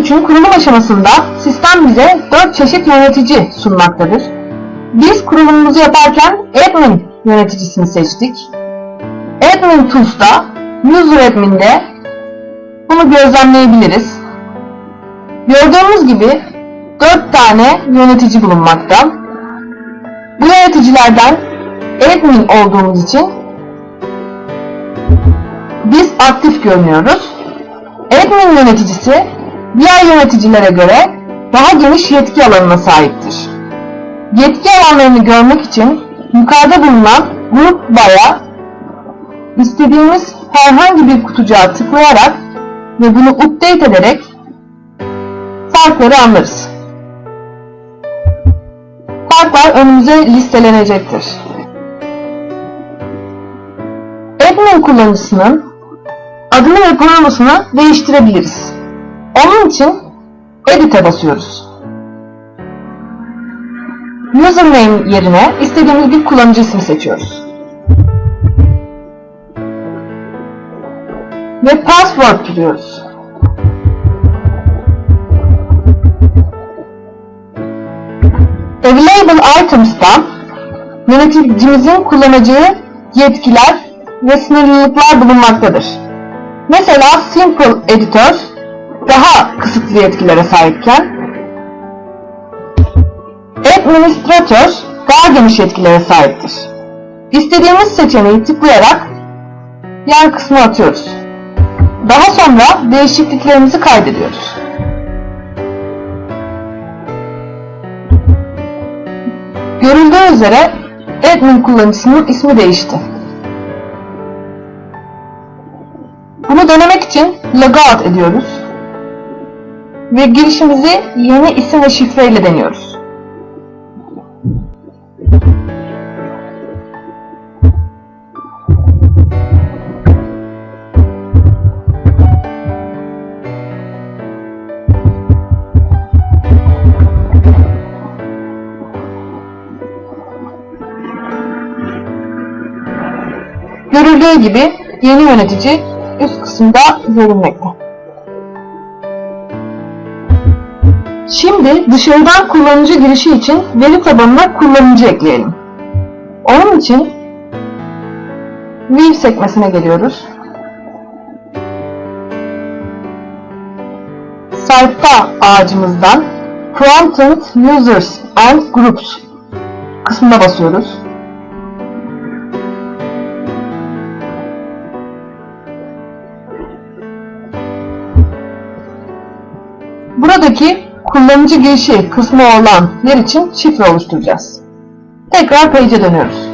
için kurulum aşamasında sistem bize 4 çeşit yönetici sunmaktadır. Biz kurulumumuzu yaparken admin yöneticisini seçtik. Admin Tools'ta, User Admin'de bunu gözlemleyebiliriz. Gördüğümüz gibi 4 tane yönetici bulunmakta. Bu yöneticilerden admin olduğumuz için biz aktif görünüyoruz. Admin yöneticisi diğer yöneticilere göre daha geniş yetki alanına sahiptir. Yetki alanlarını görmek için yukarıda bulunan grup baya istediğimiz herhangi bir kutucuğa tıklayarak ve bunu update ederek farkları anlarız. Farklar önümüze listelenecektir. Admin kullanıcısının adını ve parolasını değiştirebiliriz. Onun için Edit'e basıyoruz. Username yerine istediğimiz bir kullanıcı ismi seçiyoruz. Ve password giriyoruz. Available Items'tan yöneticimizin kullanacağı yetkiler ve sınırlılıklar bulunmaktadır. Mesela Simple Editor daha kısıtlı yetkilere sahipken Administrator daha geniş yetkilere sahiptir. İstediğimiz seçeneği tıklayarak yan kısmı atıyoruz. Daha sonra değişikliklerimizi kaydediyoruz. Görüldüğü üzere admin kullanıcısının ismi değişti. Bunu denemek için logout ediyoruz ve girişimizi yeni isim ve şifre ile deniyoruz. Görüldüğü gibi yeni yönetici üst kısımda görünmekte. Şimdi dışarıdan kullanıcı girişi için veri tabanına kullanıcı ekleyelim. Onun için View sekmesine geliyoruz. Sayfa ağacımızdan Content Users and Groups kısmına basıyoruz. Buradaki kullanıcı girişi kısmı olan yer için şifre oluşturacağız. Tekrar page'e dönüyoruz.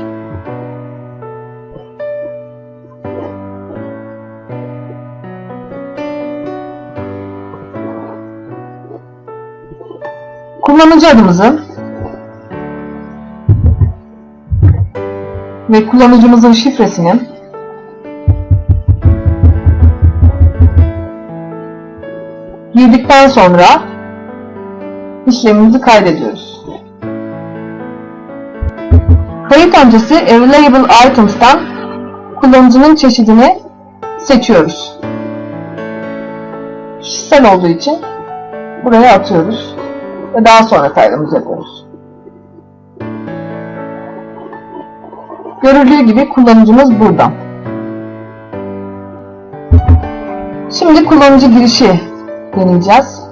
Kullanıcı adımızı ve kullanıcımızın şifresini girdikten sonra işlemimizi kaydediyoruz. Kayıt öncesi Available Items'tan kullanıcının çeşidini seçiyoruz. Kişisel olduğu için buraya atıyoruz ve daha sonra kaydımızı yapıyoruz. Görüldüğü gibi kullanıcımız burada. Şimdi kullanıcı girişi deneyeceğiz.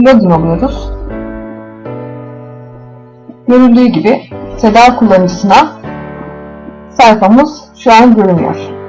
Login oluyoruz. Görüldüğü gibi Seda kullanıcısına sayfamız şu an görünüyor.